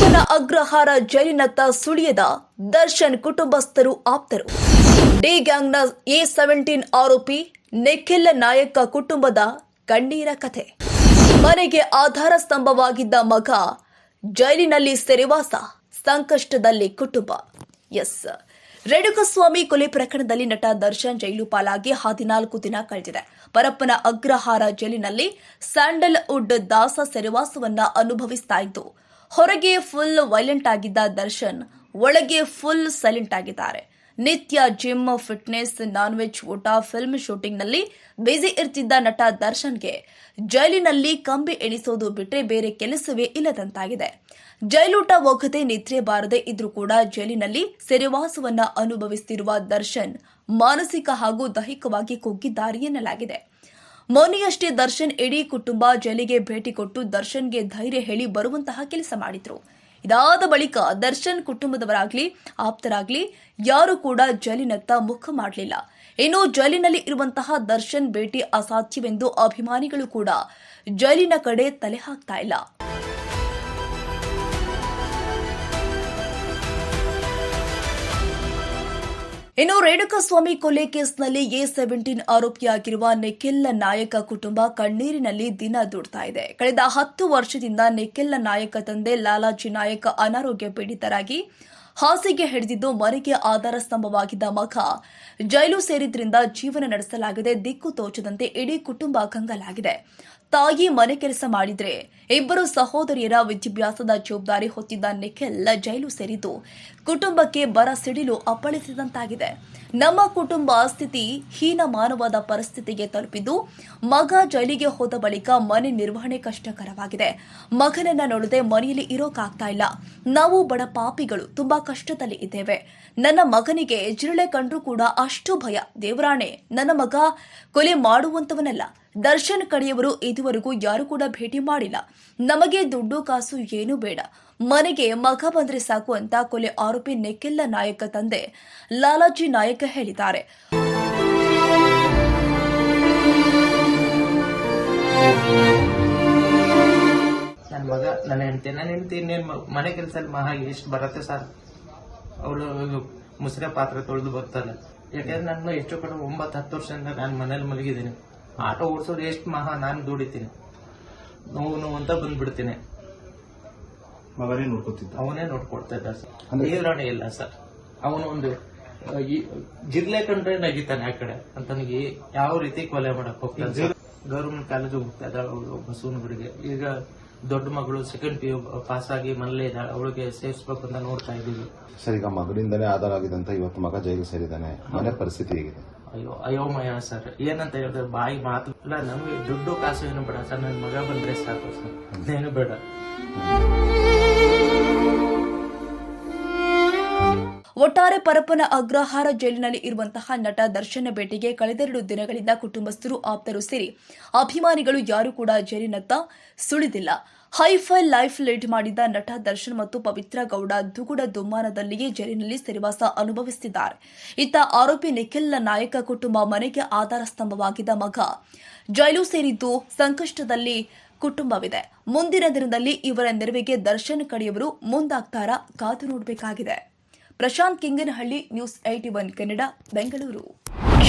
ಪರಪ್ಪನ ಅಗ್ರಹಾರ ಜೈಲಿನತ್ತ ಸುಳಿಯದ ದರ್ಶನ್ ಕುಟುಂಬಸ್ಥರು ಆಪ್ತರು. D ಗ್ಯಾಂಗ್ನ A seventeen ಆರೋಪಿ ನಿಖಿಲ್ ನಾಯಕ ಕುಟುಂಬದ ಕಣ್ಣೀರ ಕಥೆ. ಮನೆಗೆ ಆಧಾರ ಸ್ತಂಭವಾಗಿದ್ದ ಮಗ ಜೈಲಿನಲ್ಲಿ ಸೆರೆವಾಸ, ಸಂಕಷ್ಟದಲ್ಲಿ ಕುಟುಂಬ. ಎಸ್. ರೇಣುಕಸ್ವಾಮಿ ಕೊಲೆ ಪ್ರಕರಣದಲ್ಲಿ ನಟ ದರ್ಶನ್ ಜೈಲು ಪಾಲಾಗಿ ಹದಿನಾಲ್ಕು ದಿನ ಕಳೆದಿದೆ. ಪರಪ್ಪನ ಅಗ್ರಹಾರ ಜೈಲಿನಲ್ಲಿ ಸ್ಯಾಂಡಲ್ವುಡ್ ದಾಸ ಸೆರೆವಾಸವನ್ನ ಅನುಭವಿಸ್ತಾ ಇದ್ದು ಹೊರಗೆ ಫುಲ್ ವೈಲೆಂಟ್ ಆಗಿದ್ದ ದರ್ಶನ್, ಒಳಗೆ ಫುಲ್ ಸೈಲೆಂಟ್ ಆಗಿದ್ದಾರೆ. ನಿತ್ಯ ಜಿಮ್ ಫಿಟ್ನೆಸ್ ನಾನ್ ವೆಜ್ ಊಟ ಫಿಲ್ಮ್ ಶೂಟಿಂಗ್ನಲ್ಲಿ ಬ್ಯುಸಿ ಇರ್ತಿದ್ದ ನಟ ದರ್ಶನ್ಗೆ ಜೈಲಿನಲ್ಲಿ ಕಂಬಿ ಎಣಿಸೋದು ಬಿಟ್ಟರೆ ಬೇರೆ ಕೆಲಸವೇ ಇಲ್ಲದಂತಾಗಿದೆ. ಜೈಲೂಟ ಹೋಗದೆ ನಿದ್ರೆ ಬಾರದೆ ಇದ್ರೂ ಕೂಡ ಜೈಲಿನಲ್ಲಿ ಸೆರೆವಾಸವನ್ನ ಅನುಭವಿಸುತ್ತಿರುವ ದರ್ಶನ್ ಮಾನಸಿಕ ಹಾಗೂ ದೈಹಿಕವಾಗಿ ಕುಗ್ಗಿದ್ದಾರೆ ಎನ್ನಲಾಗಿದೆ. ಮೊನ್ನೆಯಷ್ಟೇ ದರ್ಶನ್ ಇಡೀ ಕುಟುಂಬ ಜೈಲಿಗೆ ಭೇಟಿ ಕೊಟ್ಟು ದರ್ಶನ್ಗೆ ಧೈರ್ಯ ಹೇಳಿ ಬರುವಂತಹ ಕೆಲಸ ಮಾಡಿದ್ರು. ಇದಾದ ಬಳಿಕ ದರ್ಶನ್ ಕುಟುಂಬದವರಾಗ್ಲಿ, ಆಪ್ತರಾಗ್ಲಿ, ಯಾರು ಕೂಡ ಜೈಲಿನತ್ತ ಮುಖ ಮಾಡಲಿಲ್ಲ. ಇನ್ನು ಜೈಲಿನಲ್ಲಿ ಇರುವಂತಹ ದರ್ಶನ್ ಭೇಟಿ ಅಸಾಧ್ಯವೆಂದು ಅಭಿಮಾನಿಗಳು ಕೂಡ ಜೈಲಿನ ಕಡೆ ತಲೆ ಹಾಕ್ತಾ ಇಲ್ಲ. ಇನ್ನು ರೇಣುಕಸ್ವಾಮಿ ಕೊಲೆ ಕೇಸ್ನಲ್ಲಿ ಎ ಸೆವೆಂಟೀನ್ ಆರೋಪಿಯಾಗಿರುವ ನಿಖಿಲ್ ನಾಯಕ ಕುಟುಂಬ ಕಣ್ಣೀರಿನಲ್ಲಿ ದಿನ ದುಡ್ತಾ ಇದೆ. ಕಳೆದ ಹತ್ತು ವರ್ಷದಿಂದ ನಿಖಿಲ್ ನಾಯಕ ತಂದೆ ಲಾಲಾಜಿ ನಾಯಕ ಅನಾರೋಗ್ಯ ಪೀಡಿತರಾಗಿ ಹಾಸಿಗೆ ಹಿಡಿದಿದ್ದು ಮನೆಗೆ ಆಧಾರ ಸ್ತಂಭವಾಗಿದ್ದ ಮಗ ಜೈಲು ಸೇರಿದ್ರಿಂದ ಜೀವನ ನಡೆಸಲಾಗಿದೆ ದಿಕ್ಕು ತೋಚದಂತೆ ಇಡೀ ಕುಟುಂಬ ಕಂಗಲಾಗಿದೆ. ತಾಯಿ ಮನೆ ಕೆಲಸ ಮಾಡಿದ್ರೆ ಇಬ್ಬರು ಸಹೋದರಿಯರ ವಿದ್ಯಾಭ್ಯಾಸದ ಜವಾಬ್ದಾರಿ ಹೊತ್ತಿದ್ದ ನಿಖಿಲ್ ಜೈಲು ಸೇರಿದ್ದು ಕುಟುಂಬಕ್ಕೆ ಬರ ಸಿಡಿಲು ಅಪ್ಪಳಿಸಿದಂತಾಗಿದೆ. ನಮ್ಮ ಕುಟುಂಬ ಸ್ಥಿತಿ ಹೀನಮಾನವಾದ ಪರಿಸ್ಥಿತಿಗೆ ತಲುಪಿದ್ದು, ಮಗ ಜೈಲಿಗೆ ಹೋದ ಬಳಿಕ ಮನೆ ನಿರ್ವಹಣೆ ಕಷ್ಟಕರವಾಗಿದೆ. ಮಗನನ್ನ ನೋಡದೆ ಮನೆಯಲ್ಲಿ ಇರೋಕಾಗ್ತಾ ಇಲ್ಲ. ನಾವು ಬಡ ಪಾಪಿಗಳು, ತುಂಬಾ ಕಷ್ಟದಲ್ಲಿ ಇದ್ದೇವೆ. ನನ್ನ ಮಗನಿಗೆ ಜಿರಳೆ ಕಂಡ್ರೂ ಕೂಡ ಅಷ್ಟು ಭಯ. ದೇವರಾಣೆ, ನನ್ನ ಮಗ ಕೊಲೆ ಮಾಡುವಂತವನಲ್ಲ ದರ್ಶನ್ ಕಡೆಯವರು ಇದುವರೆಗೂ ಯಾರು ಕೂಡ ಭೇಟಿ ಮಾಡಿಲ್ಲ. ನಮಗೆ ದುಡ್ಡು ಕಾಸು ಏನೂ ಬೇಡ. ಮನೆಗೆ ಮಗ ಬಂದ್ರೆ ಸಾಕು ಅಂತ ಕೊಲೆ ಆರೋಪಿ ನೆಕ್ಕೆಲ್ಲ ನಾಯಕ ತಂದೆ ಲಾಲಾಜಿ ನಾಯಕ ಹೇಳಿದ್ದಾರೆ. ನನ್ನ ಮಗ ನನ್ನ ಹೆಂಡತಿ ನನ್ನ ಹೆಂಡತಿ ಇನ್ನೇನು ಮನೆ ಮಹಾ ಎಷ್ಟು ಬರುತ್ತೆ ಸರ್. ಅವಳು ಮುಸ್ರೆ ಪಾತ್ರೆ ತೊಳೆದು ಬರ್ತಾನೆ ಯಾಕಂದ್ರೆ ನಾನು ಎಷ್ಟು ಕಡೆ ಒಂಬತ್ತು ಹತ್ತು ವರ್ಷದಿಂದ ನಾನು ಮನೇಲಿ ಮಲಗಿದ್ದೀನಿ. ಆಟೋ ಓಡಿಸೋರು ಎಷ್ಟು ಮಹಾ ನಾನು ದುಡಿತೀನಿ. ನೋವು ನೋವು ಅಂತ ಬಂದ್ಬಿಡ್ತೀನಿ. ಮಗನೇ ನೋಡ್ಕೊತಿದ್ದ. ಅವನೇ ನೋಡ್ಕೊಡ್ತಾ ಇದ್ದ ಸರ್. ನಿಯಂತ್ರಣ ಇಲ್ಲ ಸರ್. ಅವನು ಒಂದು ಜಿರ್ಲೆ ಕಂಡ್ರೆ ನಗಿತಾನೆ ಆ ಕಡೆ. ಅಂತ ನನಗೆ ಯಾವ ರೀತಿ ಕೊಲೆ ಮಾಡಕ್ ಹೋಗ್ತಾನೆ ಗೌರ್ಮೆಂಟ್ ಕಾಲೇಜ್ ಹೋಗ್ತಾ ಇದ್ದಾಳೆ ಅವಳು ಬಸವನಗುಡಿಗೆ ಈಗ ದೊಡ್ಡ ಮಗಳು ಸೆಕೆಂಡ್ ಪಿ ಯು ಪಾಸ್ ಆಗಿ ಮನೇಲೆ ಇದ್ದಾಳೆ. ಅವಳಿಗೆ ಸೇರಿಸ್ಬೇಕು ಅಂತ ನೋಡ್ತಾ ಇದ್ದೀವಿ. ಸರ್ ಈಗ ಮಗನಿಂದನೇ ಆಧಾರ ಆಗಿದಂತ ಇವತ್ತು ಮಗ ಜೈಲು ಸೇರಿದ್ದಾನೆ. ಮನೆ ಪರಿಸ್ಥಿತಿ ಹೇಗಿದೆ? ಅಯ್ಯೋ ಅಯೋಮಯ ಸರ್. ಏನಂತ ಹೇಳಿದ್ರೆ ಬಾಯಿ ಮಾತು ಇಲ್ಲ, ನಮಗೆ ದುಡ್ಡು ಕಾಸು ಏನು ಬೇಡ ಸರ್. ನನ್ನ ಮಗ ಬಂದ್ರೆ ಸಾಕು ಸರ್. ಅದೇನು ಬೇಡ. ಒಟ್ಟಾರೆ ಪರಪ್ಪನ ಅಗ್ರಹಾರ ಜೈಲಿನಲ್ಲಿ ಇರುವಂತಹ ನಟ ದರ್ಶನ ಭೇಟಿಗೆ ಕಳೆದೆರಡು ದಿನಗಳಿಂದ ಕುಟುಂಬಸ್ಥರು ಆಪ್ತರು ಸೇರಿ. ಅಭಿಮಾನಿಗಳು ಯಾರು ಕೂಡ ಜೈಲಿನತ್ತ ಸುಳಿದಿಲ್ಲ. ಹೈಫೈ ಲೈಫ್ ಲೀಡ್ ಮಾಡಿದ ನಟ ದರ್ಶನ್ ಮತ್ತು ಪವಿತ್ರ ಗೌಡ ದುಗುಡ ದುಮ್ಮಾನದಲ್ಲಿಯೇ ಜೈಲಿನಲ್ಲಿ ಸೆರೆವಾಸ ಅನುಭವಿಸುತ್ತಿದ್ದಾರೆ ಇತ್ತ ಆರೋಪಿ ನಿಖಿಲ್ ನಾಯಕ ಕುಟುಂಬ ಮನೆಗೆ ಆಧಾರ ಸ್ತಂಭವಾಗಿದ್ದ ಮಗ ಜೈಲು ಸೇರಿದ್ದು ಸಂಕಷ್ಟದಲ್ಲಿ ಕುಟುಂಬವಿದೆ. ಮುಂದಿನ ದಿನದಲ್ಲಿ ಇವರ ನೆರವಿಗೆ ದರ್ಶನ್ ಕಡೆಯವರು ಮುಂದಾಗ್ತಾರ ಕಾದು ನೋಡಬೇಕಾಗಿದೆ. Prashanth Kinganahalli, news eighty one Kannada, Bengaluru.